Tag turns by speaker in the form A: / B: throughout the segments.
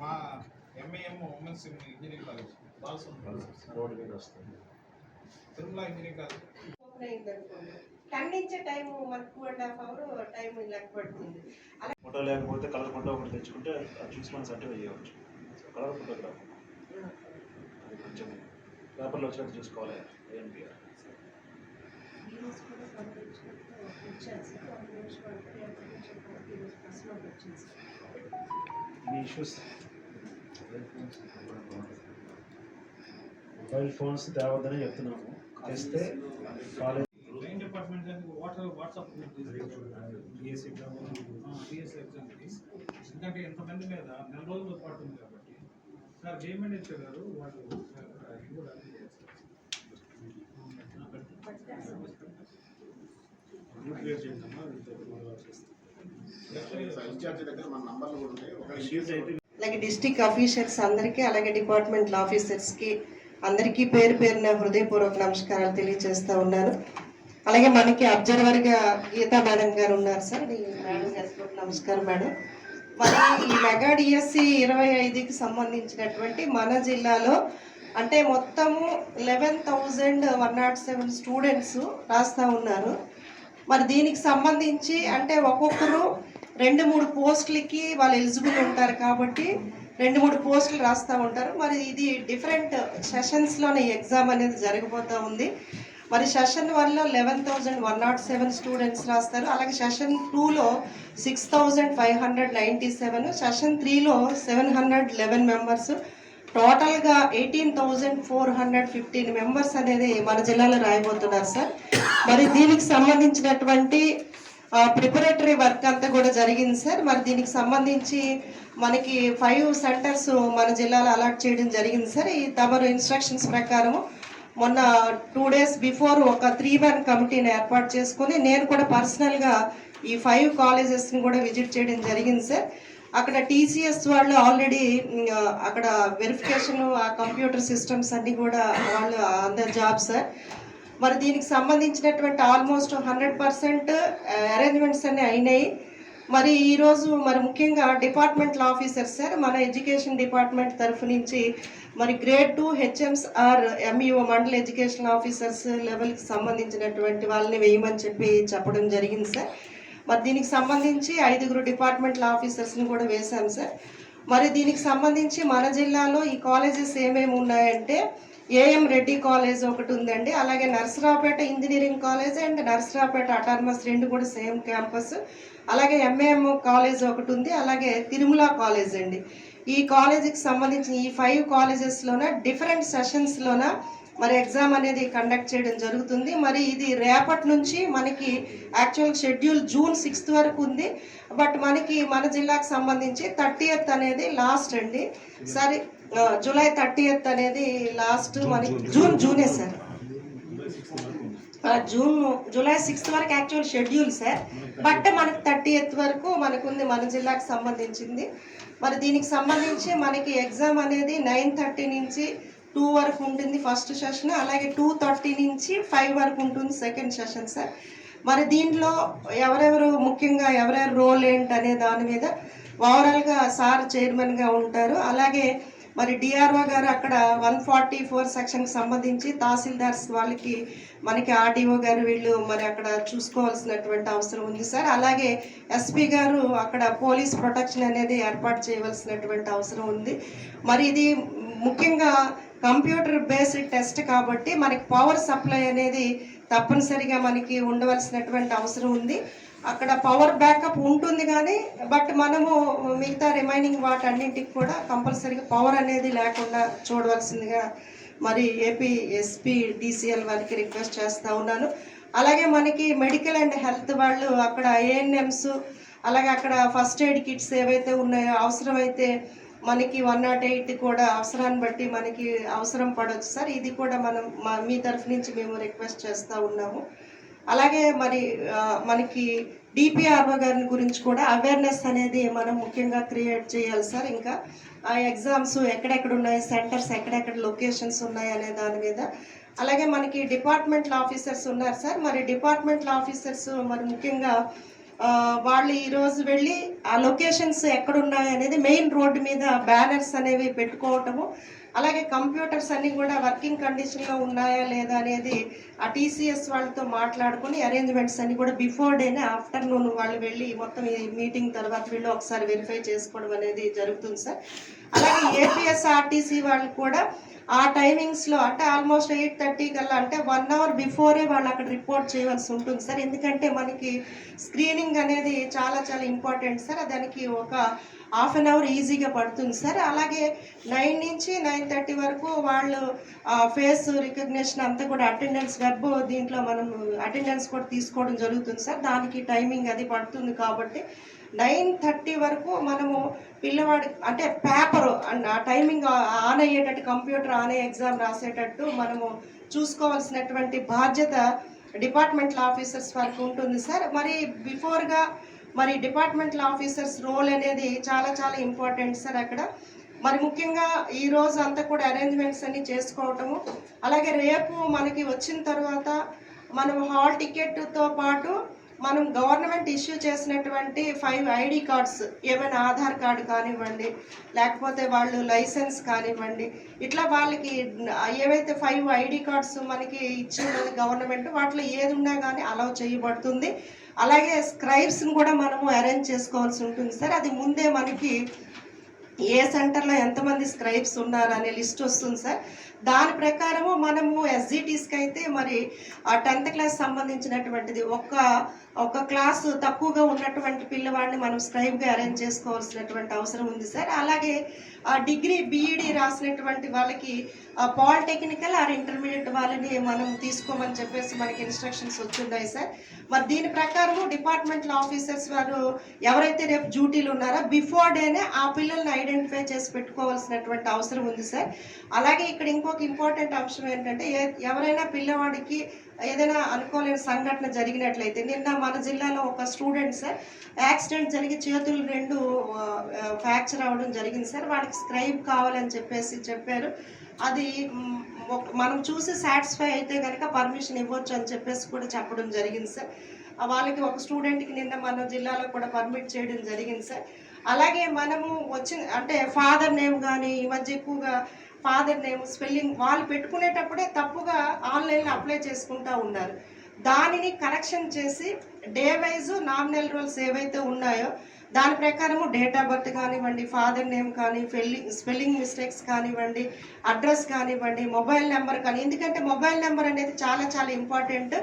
A: మా MAM women's engineering college Balasubrahmanyam
B: road మీద వస్తుంది
A: తిరుమల ఇంజనీరింగ్ కాలేజ్
C: ఖండించే టైం మనకు two and half hour time లెక్క పడుతుంది.
B: ఫోటో లేకపోతే కలర్ ఫోటో ఒకటి తెచ్చుకుంటే అది చూసి మనం సర్టిఫై చేయవచ్చు. కలర్ ఫోటోగ్రాఫ్ అది కొంచెం పేపర్లో వచ్చినట్టు చూసుకోవాలి. ఏఎన్పిఆర్
C: ఈరోజు కూడా పంపించినట్టు ఇచ్చాను సార్ ఒక నిమిషం అంటే ఎంత నిమిషం వరకు ఈరోజు ప్రశ్న వచ్చింది సార్
B: ఈ ఇష్యూస్ మొబైల్ ఫోన్స్ తేవద్దని చెప్తున్నాము. తెస్తే college
A: drain department water WhatsApp DS exam DS ఎగ్జామ్కి ఎందుకంటే ఇంతమంది మీద నెల రోజుల పాటు ఉంది కాబట్టి సార్ గవర్నమెంట్ గారు వాళ్ళు కూడా అన్ని చేస్తారు.
B: క్లియర్ చేయండి అమ్మా
D: ఇన్ఛార్జ్ దగ్గర మన నంబర్లు కూడా ఉన్నాయి ఒక
B: షీట్ అయితే
C: అలాగే డిస్టిక్ ఆఫీసర్స్ అందరికీ అలాగే డిపార్ట్మెంట్ ఆఫీసర్స్కి అందరికీ పేరు పేరున హృదయపూర్వక నమస్కారాలు తెలియజేస్తా ఉన్నాను. అలాగే మనకి అబ్జర్వర్గా గీతా మేడం గారు ఉన్నారు సార్. నమస్కారం మేడం. మరి ఈ మెగా డిఎస్సి ఇరవై ఐదుకి సంబంధించినటువంటి మన జిల్లాలో అంటే మొత్తము eleven thousand one naught seven students రాస్తూ ఉన్నారు. మరి దీనికి సంబంధించి అంటే ఒక్కొక్కరు రెండు మూడు పోస్టులకి వాళ్ళు ఎలిజిబుల్ ఉంటారు కాబట్టి రెండు మూడు పోస్టులు రాస్తూ ఉంటారు. మరి ఇది డిఫరెంట్ సెషన్స్లోనే ఎగ్జామ్ అనేది జరిగిపోతూ ఉంది. మరి సెషన్ వన్లో eleven thousand one naught seven students రాస్తారు. అలాగే సెషన్ టూలో six thousand five hundred ninety seven session త్రీలో సెవెన్ హండ్రెడ్ లెవెన్ మెంబర్స్ టోటల్గా eighteen thousand four hundred fifteen members అనేది మన జిల్లాలో రాయబోతున్నారు సార్. మరి దీనికి సంబంధించినటువంటి ప్రిపరేటరీ వర్క్ అంతా కూడా జరిగింది సార్. మరి దీనికి సంబంధించి మనకి ఫైవ్ సెంటర్స్ మన జిల్లాలో అలాట్ చేయడం జరిగింది సార్. ఈ తమరు ఇన్స్ట్రక్షన్స్ ప్రకారం మొన్న టూ డేస్ బిఫోర్ ఒక త్రీ మ్యాన్ కమిటీని ఏర్పాటు చేసుకొని నేను కూడా పర్సనల్గా ఈ ఫైవ్ కాలేజెస్ని కూడా విజిట్ చేయడం జరిగింది సార్. అక్కడ టీసీఎస్ వాళ్ళు ఆల్రెడీ అక్కడ వెరిఫికేషన్ ఆ కంప్యూటర్ సిస్టమ్స్ అన్నీ కూడా వాళ్ళు అందరు జాబ్ సార్ మరి దీనికి సంబంధించినటువంటి ఆల్మోస్ట్ హండ్రెడ్ పర్సెంట్ అరేంజ్మెంట్స్ అన్నీ అయినాయి. మరి ఈరోజు మరి ముఖ్యంగా డిపార్ట్మెంటల్ ఆఫీసర్స్ సార్ మన ఎడ్యుకేషన్ డిపార్ట్మెంట్ తరఫు నుంచి మరి grade two HMs or MEO mandal education officers లెవెల్కి సంబంధించినటువంటి వాళ్ళని వేయమని చెప్పి చెప్పడం జరిగింది సార్ మరి దీనికి సంబంధించి ఐదుగురు డిపార్ట్మెంట్ల ఆఫీసర్స్ని కూడా వేశాం సార్. మరి దీనికి సంబంధించి మన జిల్లాలో ఈ కాలేజెస్ ఏమేమి ఉన్నాయంటే ఏఎం రెడ్డి కాలేజ్ ఒకటి ఉందండి అలాగే Narasaraopet engineering college and Narasaraopet autonomous రెండు కూడా సేమ్ క్యాంపస్ అలాగే ఎంఏఎం కాలేజ్ ఒకటి ఉంది అలాగే తిరుమల కాలేజ్ అండి. ఈ కాలేజీకి సంబంధించిన ఈ ఫైవ్ కాలేజెస్లోన డిఫరెంట్ సెషన్స్లోన మరి ఎగ్జామ్ అనేది కండక్ట్ చేయడం జరుగుతుంది. మరి ఇది రేపటి నుంచి మనకి యాక్చువల్ షెడ్యూల్ జూన్ సిక్స్త్ వరకు ఉంది. బట్ మనకి మన జిల్లాకు సంబంధించి థర్టీయత్ అనేది లాస్ట్ అండి. సరే జూలై థర్టీయత్ అనేది లాస్ట్ మనకి జూన్ జూనే సార్. జూన్ జూలై సిక్స్త్ వరకు యాక్చువల్ షెడ్యూల్ సార్. బట్ మనకి థర్టీ ఎయిత్ వరకు మనకు ఉంది మన జిల్లాకు సంబంధించింది. మరి దీనికి సంబంధించి మనకి ఎగ్జామ్ అనేది నైన్ థర్టీ నుంచి టూ వరకు ఉంటుంది ఫస్ట్ సెషన్ అలాగే టూ థర్టీ నుంచి ఫైవ్ వరకు ఉంటుంది సెకండ్ సెషన్ సార్. మరి దీంట్లో ఎవరెవరు ముఖ్యంగా ఎవరెవరు రోల్ ఏంటి అనే దాని మీద ఓవరాల్గా సార్ చైర్మన్గా ఉంటారు. అలాగే మరి డిఆర్ఓ గారు అక్కడ వన్ ఫార్టీ ఫోర్ సెక్షన్కి సంబంధించి తహసీల్దార్స్ వాళ్ళకి మనకి ఆర్డీఓ గారు వీళ్ళు మరి అక్కడ చూసుకోవాల్సినటువంటి అవసరం ఉంది సార్. అలాగే ఎస్పీ గారు అక్కడ పోలీస్ ప్రొటెక్షన్ అనేది ఏర్పాటు చేయవలసినటువంటి అవసరం ఉంది. మరి ఇది ముఖ్యంగా కంప్యూటర్ బేస్డ్ టెస్ట్ కాబట్టి మనకి పవర్ సప్లై అనేది తప్పనిసరిగా మనకి ఉండవలసినటువంటి అవసరం ఉంది. అక్కడ పవర్ బ్యాకప్ ఉంటుంది కానీ బట్ మనము మిగతా రిమైనింగ్ వాటన్నింటికి కూడా కంపల్సరీగా పవర్ అనేది లేకుండా చూడవలసిందిగా మరి ఏపీ ఎస్పీ డిసిఎల్ వారికి రిక్వెస్ట్ చేస్తూ ఉన్నాను. అలాగే మనకి మెడికల్ అండ్ హెల్త్ వాళ్ళు అక్కడ ఏఎన్ఎంస్ అలాగే అక్కడ ఫస్ట్ ఎయిడ్ కిట్స్ ఏవైతే ఉన్నాయో అవసరమైతే మనకి వన్ నాట్ ఎయిట్ కూడా అవసరాన్ని బట్టి మనకి అవసరం పడవచ్చు సార్. ఇది కూడా మనం మా మీ తరఫు నుంచి మేము రిక్వెస్ట్ చేస్తూ ఉన్నాము. అలాగే మరి మనకి డిపిఆర్ఓ గారి గురించి కూడా అవేర్నెస్ అనేది మనం ముఖ్యంగా క్రియేట్ చేయాలి సార్. ఇంకా ఆ ఎగ్జామ్స్ ఎక్కడెక్కడ ఉన్నాయి సెంటర్స్ ఎక్కడెక్కడ లొకేషన్స్ ఉన్నాయి అనే దాని మీద. అలాగే మనకి డిపార్ట్మెంటల్ ఆఫీసర్స్ ఉన్నారు సార్. మరి డిపార్ట్మెంటల్ ఆఫీసర్స్ మరి ముఖ్యంగా వాళ్ళు ఈరోజు వెళ్ళి ఆ లొకేషన్స్ ఎక్కడున్నాయి అనేది మెయిన్ రోడ్డు మీద బ్యానర్స్ అనేవి పెట్టుకోవటము. అలాగే కంప్యూటర్స్ అన్ని కూడా వర్కింగ్ కండిషన్లో ఉన్నాయా లేదా అనేది ఆ టీసీఎస్ వాళ్ళతో మాట్లాడుకుని అరేంజ్మెంట్స్ అన్ని కూడా బిఫోర్ డేనే ఆఫ్టర్నూన్ వాళ్ళు వెళ్ళి మొత్తం ఈ మీటింగ్ తర్వాత వీళ్ళు ఒకసారి వెరిఫై చేసుకోవడం అనేది జరుగుతుంది సార్. అలాగే ఏపీఎస్ఆర్టీసీ వాళ్ళు కూడా ఆ టైమింగ్స్లో అంటే ఆల్మోస్ట్ ఎయిట్ థర్టీ కల్లా అంటే వన్ అవర్ బిఫోరే వాళ్ళు అక్కడ రిపోర్ట్ చేయవలసి ఉంటుంది సార్. ఎందుకంటే మనకి స్క్రీనింగ్ అనేది చాలా చాలా ఇంపార్టెంట్ సార్. దానికి ఒక హాఫ్ అన్ అవర్ ఈజీగా పడుతుంది సార్. అలాగే నైన్ నుంచి నైన్ థర్టీ వరకు వాళ్ళు ఫేస్ రికగ్నిషన్ అంతా కూడా అటెండెన్స్ వెబ్ దీంట్లో మనం అటెండెన్స్ కూడా తీసుకోవడం జరుగుతుంది సార్. దానికి టైమింగ్ అది పడుతుంది కాబట్టి నైన్ థర్టీ వరకు మనము పిల్లవాడి అంటే పేపరు ఆ టైమింగ్ ఆన్ అయ్యేటట్టు కంప్యూటర్ ఆన్ అయ్యే ఎగ్జామ్ రాసేటట్టు మనము చూసుకోవాల్సినటువంటి బాధ్యత డిపార్ట్మెంటల్ ఆఫీసర్స్ వరకు ఉంటుంది సార్. మరి బిఫోర్గా మరి డిపార్ట్మెంటల్ ఆఫీసర్స్ రోల్ అనేది చాలా చాలా ఇంపార్టెంట్ సార్ అక్కడ. మరి ముఖ్యంగా ఈ రోజు అంతా కూడా అరేంజ్మెంట్స్ అన్ని చేసుకోవటము అలాగే రేపు మనకి వచ్చిన తర్వాత మనం హాల్ టికెట్తో పాటు మనం గవర్నమెంట్ ఇష్యూ చేసినటువంటి ఫైవ్ ఐడి కార్డ్స్ ఏమైనా ఆధార్ కార్డు కానివ్వండి లేకపోతే వాళ్ళు లైసెన్స్ కానివ్వండి ఇట్లా వాళ్ళకి ఏవైతే ఫైవ్ ఐడి కార్డ్స్ మనకి ఇచ్చినది గవర్నమెంట్ వాటిలో ఏది ఉన్నా కానీ అలౌ చేయబడుతుంది. అలాగే స్క్రైబ్స్ని కూడా మనము అరేంజ్ చేసుకోవాల్సి ఉంటుంది. సార్ అది ముందే మనకి ఏ సెంటర్లో ఎంతమంది స్క్రైబ్స్ ఉన్నారు అనే లిస్ట్ వస్తుంది సార్. దాని ప్రకారము మనము ఎస్జిటీస్కి అయితే మరి టెన్త్ క్లాస్ సంబంధించినటువంటిది ఒక్క ఒక క్లాస్ తక్కువగా ఉన్నటువంటి పిల్లవాడిని మనం స్క్రైబ్గా అరేంజ్ చేసుకోవాల్సినటువంటి అవసరం ఉంది సార్. అలాగే డిగ్రీ బీఈడి రాసినటువంటి వాళ్ళకి పాలిటెక్నికల్ ఆర్ ఇంటర్మీడియట్ వాళ్ళని మనం తీసుకోమని చెప్పేసి మనకి ఇన్స్ట్రక్షన్స్ వచ్చున్నాయి సార్. మరి దీని ప్రకారము డిపార్ట్మెంటల్ ఆఫీసర్స్ వారు ఎవరైతే రేపు డ్యూటీలు ఉన్నారో బిఫోర్ డేనే ఆ పిల్లల్ని ఐడెంటిఫై చేసి పెట్టుకోవాల్సినటువంటి అవసరం ఉంది సార్. అలాగే ఇక్కడ ఇంకొక ఇంపార్టెంట్ అంశం ఏంటంటే ఎవరైనా పిల్లవాడికి ఏదైనా అనుకోలేని సంఘటన జరిగినట్లయితే నిన్న మన జిల్లాలో ఒక స్టూడెంట్ సార్. యాక్సిడెంట్ జరిగి చేతులు రెండు ఫ్రాక్చర్ అవ్వడం జరిగింది సార్. వాళ్ళకి స్క్రైబ్ కావాలని చెప్పేసి చెప్పారు. అది మనం చూసి సాటిస్ఫై అయితే కనుక పర్మిషన్ ఇవ్వచ్చు అని చెప్పేసి కూడా చెప్పడం జరిగింది సార్. వాళ్ళకి ఒక స్టూడెంట్కి నిన్న మన జిల్లాలో కూడా పర్మిట్ చేయడం జరిగింది సార్. అలాగే మనము వచ్చిన అంటే ఫాదర్ నేమ్ కానీ ఈ మధ్య ఎక్కువగా ఫాదర్ నేమ్ స్పెల్లింగ్ వాళ్ళు పెట్టుకునేటప్పుడే తప్పుగా ఆన్లైన్లో అప్లై చేసుకుంటూ ఉన్నారు. దానిని కనెక్షన్ చేసి డే వైజ్ నామినల్ రూల్స్ ఏవైతే ఉన్నాయో దాని ప్రకారము డేట్ ఆఫ్ బర్త్ కానివ్వండి ఫాదర్ నేమ్ కానీ స్పెల్లింగ్ స్పెల్లింగ్ మిస్టేక్స్ కానివ్వండి అడ్రస్ కానివ్వండి మొబైల్ నెంబర్ కానీ ఎందుకంటే మొబైల్ నెంబర్ అనేది చాలా చాలా ఇంపార్టెంట్.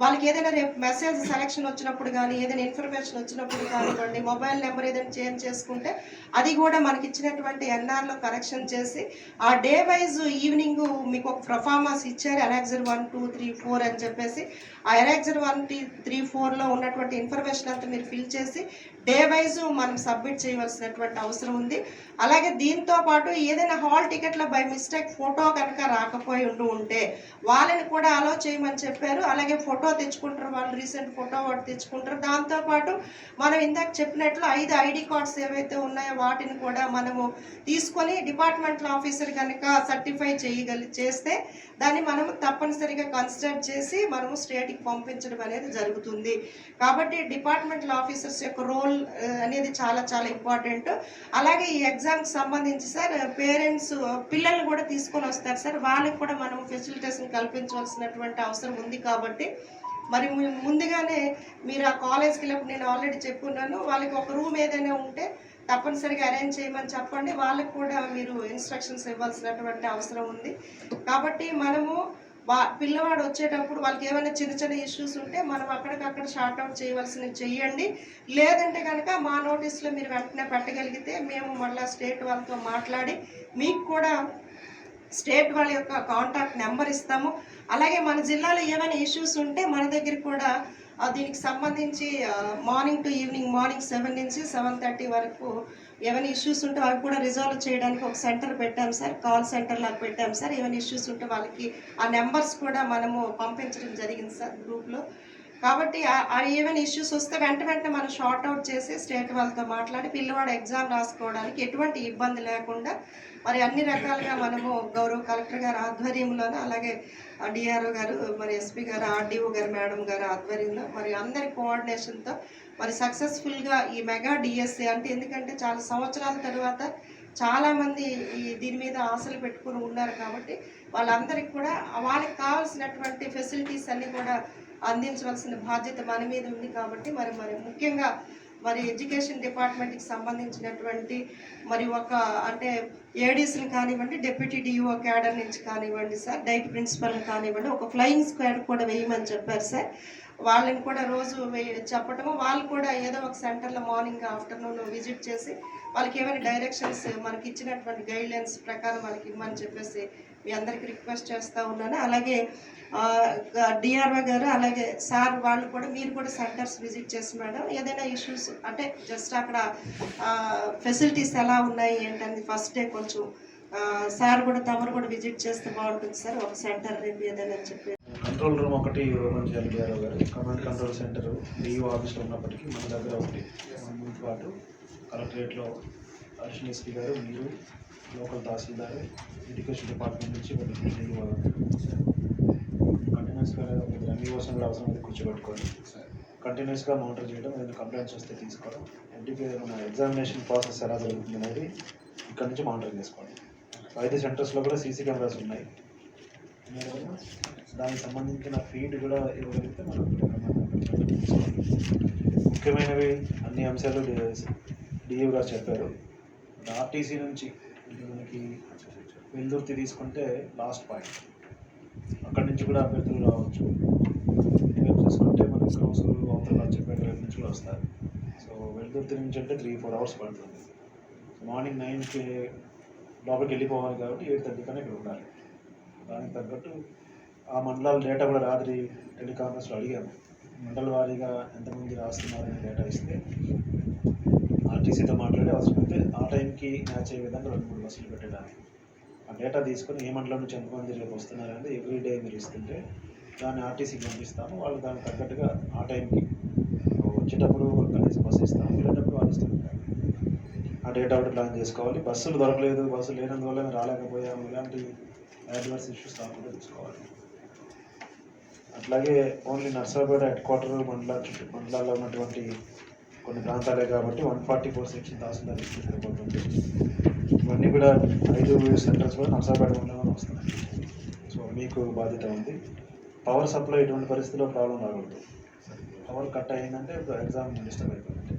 C: వాళ్ళకి ఏదైనా రేపు మెసేజ్ సెలెక్షన్ వచ్చినప్పుడు కానీ ఏదైనా ఇన్ఫర్మేషన్ వచ్చినప్పుడు కానివ్వండి మొబైల్ నెంబర్ ఏదైనా చేంజ్ చేసుకుంటే అది కూడా మనకి ఇచ్చినటువంటి ఎన్ఆర్లో కరెక్షన్ చేసి ఆ డే వైజ్ ఈవినింగ్ మీకు ఒక ప్రఫార్మెన్స్ ఇచ్చారు annexure one two three four అని చెప్పేసి ఆ ఎనాక్సర్ వన్ టీ త్రీ ఫోర్లో ఉన్నటువంటి ఇన్ఫర్మేషన్ అంతా మీరు ఫిల్ చేసి డే వైజ్ మనం సబ్మిట్ చేయవలసినటువంటి అవసరం ఉంది. అలాగే దీంతో పాటు ఏదైనా హాల్ టికెట్లో బై మిస్టేక్ ఫోటో కనుక రాకపోయి ఉండి ఉంటే వాళ్ళని కూడా అలో చేయమని చెప్పారు. అలాగే ఫోటో ఫోటో తెచ్చుకుంటారు వాళ్ళు రీసెంట్ ఫోటో ఒకటి తెచ్చుకుంటారు. దాంతోపాటు మనం ఇందాక చెప్పినట్లు ఐదు ఐడి కార్డ్స్ ఏవైతే ఉన్నాయో వాటిని కూడా మనము తీసుకొని డిపార్ట్మెంటల్ ఆఫీసర్ కనుక సర్టిఫై చేయగలి చేస్తే దాన్ని మనము తప్పనిసరిగా కన్సిడర్ చేసి మనము స్టేట్కి పంపించడం అనేది జరుగుతుంది. కాబట్టి డిపార్ట్మెంటల్ ఆఫీసర్స్ యొక్క రోల్ అనేది చాలా చాలా ఇంపార్టెంట్. అలాగే ఈ ఎగ్జామ్కి సంబంధించి సార్ పేరెంట్స్ పిల్లల్ని కూడా తీసుకొని వస్తారు సార్. వాళ్ళకి కూడా మనం ఫెసిలిటేషన్ కల్పించవలసినటువంటి అవసరం ఉంది కాబట్టి మరి ముందుగానే మీరు ఆ కాలేజ్కి వెళ్ళినప్పుడు నేను ఆల్రెడీ చెప్పున్నాను వాళ్ళకి ఒక రూమ్ ఏదైనా ఉంటే తప్పనిసరిగా అరేంజ్ చేయమని చెప్పండి. వాళ్ళకి కూడా మీరు ఇన్స్ట్రక్షన్స్ ఇవ్వాల్సినటువంటి అవసరం ఉంది. కాబట్టి మనము వా పిల్లవాడు వచ్చేటప్పుడు వాళ్ళకి ఏమైనా చిన్న చిన్న ఇష్యూస్ ఉంటే మనం అక్కడికక్కడ షార్ట్ అవుట్ చేయవలసినవి చెయ్యండి. లేదంటే కనుక మా నోటీస్లో మీరు వెంటనే పెట్టగలిగితే మేము మళ్ళీ స్టేట్ వాళ్ళతో మాట్లాడి మీకు కూడా స్టేట్ వాళ్ళ యొక్క కాంటాక్ట్ నెంబర్ ఇస్తాము. అలాగే మన జిల్లాలో ఏమైనా ఇష్యూస్ ఉంటే మన దగ్గర కూడా దీనికి సంబంధించి morning to evening morning seven నుంచి సెవెన్ థర్టీ వరకు ఏమైనా ఇష్యూస్ ఉంటే అవి కూడా రిజాల్వ్ చేయడానికి ఒక సెంటర్ పెట్టాం సార్ కాల్ సెంటర్ లాగా పెట్టాం సార్ ఏమైనా ఇష్యూస్ ఉంటే వాళ్ళకి ఆ నెంబర్స్ కూడా మనము పంపించడం జరిగింది సార్ గ్రూప్లో కాబట్టి ఆ- ఏమైనా ఇష్యూస్ వస్తే వెంట వెంటనే మనం షార్ట్ అవుట్ చేసి స్టేట్ వాళ్ళతో మాట్లాడి పిల్లవాడు ఎగ్జామ్ రాసుకోవడానికి ఎటువంటి ఇబ్బంది లేకుండా మరి అన్ని రకాలుగా మనము గౌరవ కలెక్టర్ గారు ఆధ్వర్యంలోనే అలాగే డిఆర్ఓ గారు మరి ఎస్పీ గారు ఆర్డీఓ గారు మేడం గారు ఆధ్వర్యంలో మరి అందరి కోఆర్డినేషన్తో మరి సక్సెస్ఫుల్గా ఈ మెగా డిఎస్సి అంటే ఎందుకంటే చాలా సంవత్సరాల తర్వాత చాలామంది ఈ దీని మీద ఆశలు పెట్టుకుని ఉన్నారు కాబట్టి వాళ్ళందరికీ కూడా వాళ్ళకి కావాల్సినటువంటి ఫెసిలిటీస్ అన్నీ కూడా అందించవలసిన బాధ్యత మన మీద ఉంది కాబట్టి మరి మరి ముఖ్యంగా మరి ఎడ్యుకేషన్ డిపార్ట్మెంట్కి సంబంధించినటువంటి మరి ఒక అంటే ఏడీస్ని కానివ్వండి డెప్యూటీ డిఓ క్యాడర్ నుంచి కానివ్వండి సార్ డైట్ ప్రిన్సిపల్ కానివ్వండి ఒక ఫ్లయింగ్ స్క్వాడ్ కూడా వేయమని చెప్పారు సార్. వాళ్ళని కూడా రోజు చెప్పటము వాళ్ళు కూడా ఏదో ఒక సెంటర్లో మార్నింగ్ ఆఫ్టర్నూన్ విజిట్ చేసి వాళ్ళకి ఏమైనా డైరెక్షన్స్ మనకి ఇచ్చినటువంటి గైడ్లైన్స్ ప్రకారం వాళ్ళకి ఇవ్వమని చెప్పేసి మీ అందరికీ రిక్వెస్ట్ చేస్తూ ఉన్నాను. అలాగే డిఆర్ఓ గారు అలాగే సార్ వాళ్ళు కూడా మీరు కూడా సెంటర్స్ విజిట్ చేసి మేడం ఏదైనా ఇష్యూస్ అంటే జస్ట్ అక్కడ ఫెసిలిటీస్ ఎలా ఉన్నాయి ఏంటని ఫస్ట్ డే కొంచెం సార్ కూడా తమరు కూడా విజిట్ చేస్తే బాగుంటుంది సార్ ఒక సెంటర్ రేపు ఏదైనా చెప్పి.
B: కంట్రోల్ రూమ్ ఒకటి ఓపెన్ చేయాలి DRO garu. Command control centre DO ఆఫీస్లో ఉన్నప్పటికీ మన దగ్గర ఒకటి. వన్ మంత్ పాటు కలెక్టరేట్లో అడిషనల్ ఎస్పీ గారు మీరు లోకల్ తహసీల్దారు ఎడ్యుకేషన్ డిపార్ట్మెంట్ నుంచి ఒకటి కంటిన్యూస్గా మీరు అన్ని కోసం కూడా అవసరం అయితే కూర్చోబెట్టుకోండి. కంటిన్యూస్గా మానిటర్ చేయడం ఏదైనా కంప్లైంట్స్ వస్తే తీసుకోవడం. ఎడ్యుకేషన్ మన ఎగ్జామినేషన్ ప్రాసెస్ ఎలా జరుగుతుంది అనేది ఇక్కడ నుంచి మానిటర్ చేసుకోండి. ఐదు సెంటర్స్లో కూడా సీసీ కెమెరాస్ ఉన్నాయి. దానికి సంబంధించిన ఫీడ్ కూడా ఇవ్వగలిగితే మనం ముఖ్యమైనవి అన్ని అంశాలు డిఏ గారు చెప్పారు. ఆర్టీసీ నుంచి మనకి వెల్దుర్తి తీసుకుంటే లాస్ట్ పాయింట్ అక్కడి నుంచి కూడా అభ్యర్థులు రావచ్చు. ఇటువైపు చేసుకుంటే మనకి కౌన్సిల్ అవతల చెప్పేట వైపు నుంచి కూడా వస్తారు. సో వెల్దుర్తి నుంచి అంటే త్రీ ఫోర్ అవర్స్ పడుతుంది. మార్నింగ్ నైన్కి లోపలికి వెళ్ళిపోవాలి కాబట్టి ఎయిట్ థర్టీ కన్నా ఇక్కడ ఉండాలి. దానికి తగ్గట్టు ఆ మండలాల డేటా కూడా రాత్రి టెలికాన్ఫరెన్స్లో అడిగాము. మండల వారీగా ఎంతమంది రాస్తున్నారనే డేటా ఇస్తే ఆర్టీసీతో మాట్లాడి అవసరమైతే ఆ టైంకి మ్యాచ్ అయ్యే విధంగా రెండు మూడు బస్సులు పెట్టడానికి ఆ డేటా తీసుకొని ఏ మండలం నుంచి ఎంతమంది రేపు వస్తున్నారనేది ఎవ్రీ డే మీరు ఇస్తుంటే దాన్ని ఆర్టీసీకి పంపిస్తాము. వాళ్ళు దానికి తగ్గట్టుగా ఆ టైంకి వచ్చేటప్పుడు కనీసం బస్సు ఇస్తాము. వెళ్ళేటప్పుడు వాళ్ళు ఇస్తారు. ఆ డేటా ఒకటి ప్లాన్ చేసుకోవాలి. బస్సులు దొరకలేదు. బస్సులు లేనందువల్ల మేము రాలేకపోయాము. ఇలాంటి అడ్వర్స్ ఇష్యూస్ రాకుండా చూసుకోవాలి. అట్లాగే ఓన్లీ నర్సరాపేట హెడ్ క్వార్టర్ మండల చుట్టూ మండలాల్లో ఉన్నటువంటి కొన్ని ప్రాంతాలే కాబట్టి one forty four section tahsildar సరిపోతుంది కూడా ఐదు సెంటర్స్ కూడా నర్సరాపేట మండలంలో వస్తున్నాయి. సో మీకు బాధ్యత ఉంది. పవర్ సప్లై ఎటువంటి పరిస్థితిలో ప్రాబ్లం రాకూడదు. పవర్ కట్ అయిందంటే ఎగ్జామ్ డిస్టర్బ్ అయిపోతుంది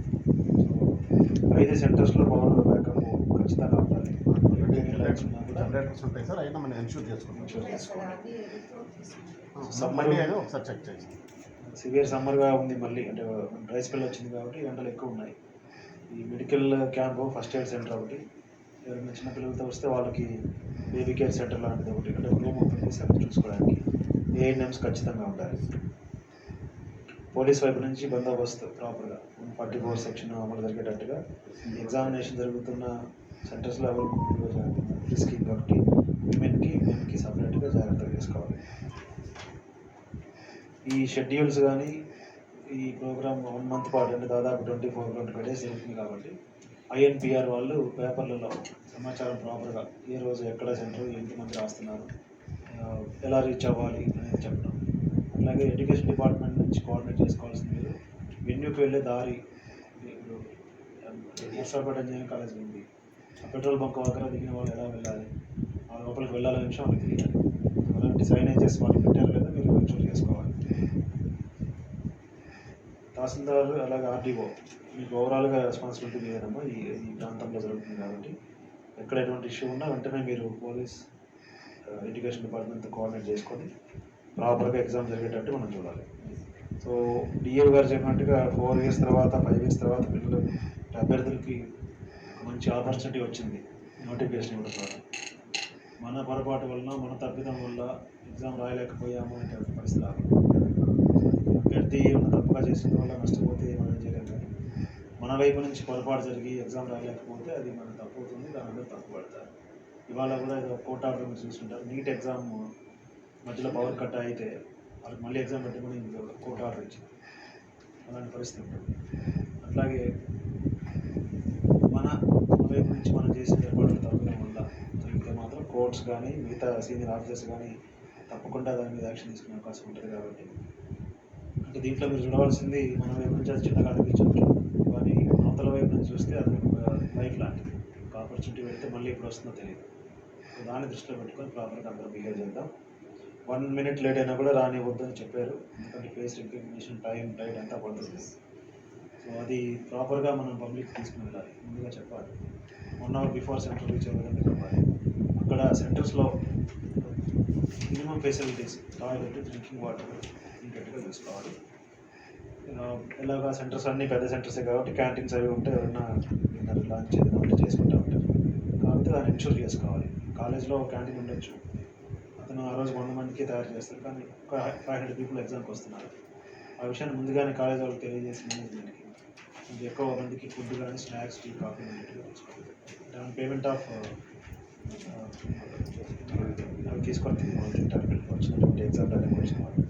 B: సో ఐదు సెంటర్స్లో పవర్ బ్యాకప్ ఖచ్చితంగా ఉండాలి.
D: జనరేటర్స్ ఉంటాయి సార్ అయినా మనం ఎన్షూర్ చేసుకుంటాం. అయినా ఒకసారి చెక్ చేస్తాం
B: సివియర్ సమ్మర్గా ఉంది మళ్ళీ. అంటే డ్రై స్పెల్ వచ్చింది కాబట్టి ఎండలు ఎక్కువ ఉన్నాయి. ఈ medical camp first aid centre ఒకటి. ఎవరైనా చిన్న పిల్లలతో వస్తే వాళ్ళకి బేబీ కేర్ సెంటర్ లాంటిది ఒకటి అంటే రూమ్ ఓపెన్ చేసి చూసుకోవడానికి. ఏఎన్ఎంస్ ఖచ్చితంగా ఉండాలి. పోలీస్ వైపు నుంచి బందోబస్తు ప్రాపర్గా వన్ ఫార్టీ ఫోర్ సెక్షన్ అమలు జరిగేటట్టుగా ఎగ్జామినేషన్ జరుగుతున్న సెంటర్స్లో ఎవరు రిస్కింగ్ కాబట్టి విమెన్కి మెన్కి సపరేట్గా జాగ్రత్తలు తీసుకోవాలి. ఈ షెడ్యూల్స్ కానీ ఈ ప్రోగ్రామ్ వన్ మంత్ పాటు అంటే దాదాపు twenty four twenty five days జరుగుతుంది కాబట్టి ఐఎన్పిఆర్ వాళ్ళు పేపర్లలో సమాచారం ప్రాపర్గా ఏ రోజు ఎక్కడ సెంటర్ ఎంతమంది రాస్తున్నారు ఎలా రీచ్ అవ్వాలి అనేది చెప్పడం. అలాగే ఎడ్యుకేషన్ డిపార్ట్మెంట్ నుంచి కోఆర్డినేట్ చేసుకోవాల్సింది వెన్యూకి వెళ్ళే దారి ఇప్పుడు నర్సాపేట ఇంజనీరింగ్ కాలేజ్ ఉంది. ఆ పెట్రోల్ బంక్ దగ్గర దిగిన వాళ్ళు ఎలా వెళ్ళాలి? ఆ లోపలికి వెళ్ళాలనే విషయం వాళ్ళకి తెలియాలి. అలాంటి సైనేజెస్ వాళ్ళు పెట్టారు లేదా మీరు ఇన్షూర్ చేసుకోవాలి. తహసీల్దార్ అలాగే ఆర్డీఓ. మీకు ఓవరాల్గా రెస్పాన్సిబిలిటీ లేదమ్మా ఈ ఈ ప్రాంతంలో జరుగుతుంది కాబట్టి. ఎక్కడ ఎటువంటి ఇష్యూ ఉన్నా వెంటనే మీరు పోలీస్ ఎడ్యుకేషన్ డిపార్ట్మెంట్తో కోఆర్డినేట్ చేసుకొని ప్రాపర్గా ఎగ్జామ్ జరిగేటట్టు మనం చూడాలి. సో డిఏ గారు చెప్పినట్టుగా ఫోర్ ఇయర్స్ తర్వాత ఫైవ్ ఇయర్స్ తర్వాత పిల్లలు అభ్యర్థులకి మంచి ఆపర్చునిటీ వచ్చింది. నోటిఫికేషన్ ఇవ్వడం ద్వారా. మన పొరపాటు వలన మన తప్పిదం వల్ల ఎగ్జామ్ రాయలేకపోయాము అనే పరిస్థితి అభ్యర్థి ఏమైనా తప్పుగా చేసిన వల్ల నష్టపోతే మనం చేయలేము కానీ మన వైపు నుంచి పొరపాటు జరిగి ఎగ్జామ్ రాయలేకపోతే అది మన తప్పు అవుతుంది దాని అందరూ తప్పు పడతారు ఇవాళ కూడా ఏదో కోర్ట్ ఆర్డర్ మీరు చూస్తుంటారు. నీట్ ఎగ్జామ్ మధ్యలో పవర్ కట్ అయితే వాళ్ళకి మళ్ళీ ఎగ్జామ్ పెట్టమని కోర్ట్ ఆర్డర్ ఇచ్చింది. అలాంటి పరిస్థితి ఉంటుంది. అట్లాగే మన వైపు నుంచి మనం చేసిన ఏర్పాట్లు తప్పడం వల్ల జరిగితే మాత్రం కోర్ట్స్ కానీ మిగతా సీనియర్ ఆఫీసర్స్ కానీ తప్పకుండా దాని మీద యాక్షన్ తీసుకునే అవకాశం ఉంటుంది కాబట్టి. అంటే దీంట్లో మీరు చూడవలసింది మన వైపు నుంచి అది చిన్నగా అనిపించవచ్చు. కానీ అవతల వైపు నుంచి చూస్తే అది ఒక లైఫ్ లాంటిది. ఒక ఆపర్చునిటీ పెడితే మళ్ళీ ఎప్పుడు వస్తుందో తెలియదు. దాన్ని దృష్టిలో పెట్టుకొని ప్రాపర్గా అందరూ బిహేవ్ చేద్దాం. వన్ మినిట్ లేట్ అయినా కూడా రానివ్వద్దని చెప్పారు. ఎందుకంటే ఫేస్ రికగ్నిషన్ టైం టైట్ అంతా పడుతుంది. సో అది ప్రాపర్గా మనం పబ్లిక్ తీసుకుని వెళ్ళాలి. ముందుగా చెప్పాలి. One hour before centre reach అయ్యే విధంగా చెప్పాలి. అక్కడ సెంటర్స్లో minimum facilities toilet drinking water ఇంకెట్టుగా చూసుకోవాలి. ఇలాగా సెంటర్స్ అన్నీ పెద్ద సెంటర్సే కాబట్టి క్యాంటీన్స్ అవి ఉంటే ఏమన్నా లాంచ్ ఏదైనా చేసుకుంటూ ఉంటారు. కాబట్టి దాన్ని ఇన్షూర్ చేసుకోవాలి. కాలేజ్లో క్యాంటీన్ ఉండొచ్చు. అతను ఆ రోజు వంద మందికి తయారు చేస్తారు. కానీ ఒక ఫైవ్ హండ్రెడ్ పీపుల్ ఎగ్జామ్కి వస్తున్నారు. ఆ విషయాన్ని ముందుగానే కాలేజ్ వాళ్ళకి తెలియజేసి మేనేజ్మెంట్కి కొంచెం ఎక్కువ మందికి ఫుడ్ కానీ స్నాక్స్ టీ కాఫీ దాని పేమెంట్ ఆఫ్ అవి తీసుకొని తింటారు. వచ్చినటువంటి ఎగ్జామ్ అటెండ్ వాళ్ళు.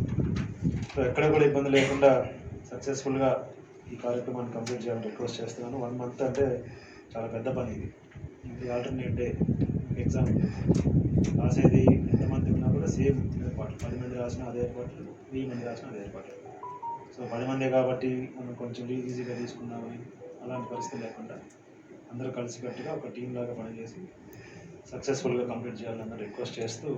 B: సో ఎక్కడ కూడా ఇబ్బంది లేకుండా సక్సెస్ఫుల్గా ఈ కార్యక్రమాన్ని కంప్లీట్ చేయాలని రిక్వెస్ట్ చేస్తున్నాను. వన్ మంత్ అంటే చాలా పెద్ద పని ఇది. ఇది ఆల్టర్నేట్ డే ఎగ్జామ్ రాసేది ఎంతమంది ఉన్నా కూడా సేమ్ ఏర్పాట్లు. పది మంది రాసినా అదే ఏర్పాట్లు వెయ్యి మంది రాసినా అదే ఏర్పాట్లు. సో పది మందే కాబట్టి మనం కొంచెం ఈజీగా తీసుకున్నామని అలాంటి పరిస్థితి లేకుండా అందరూ కలిసికట్టుగా ఒక టీం లాగా పనిచేసి సక్సెస్ఫుల్గా కంప్లీట్ చేయాలన్న రిక్వెస్ట్ చేస్తూ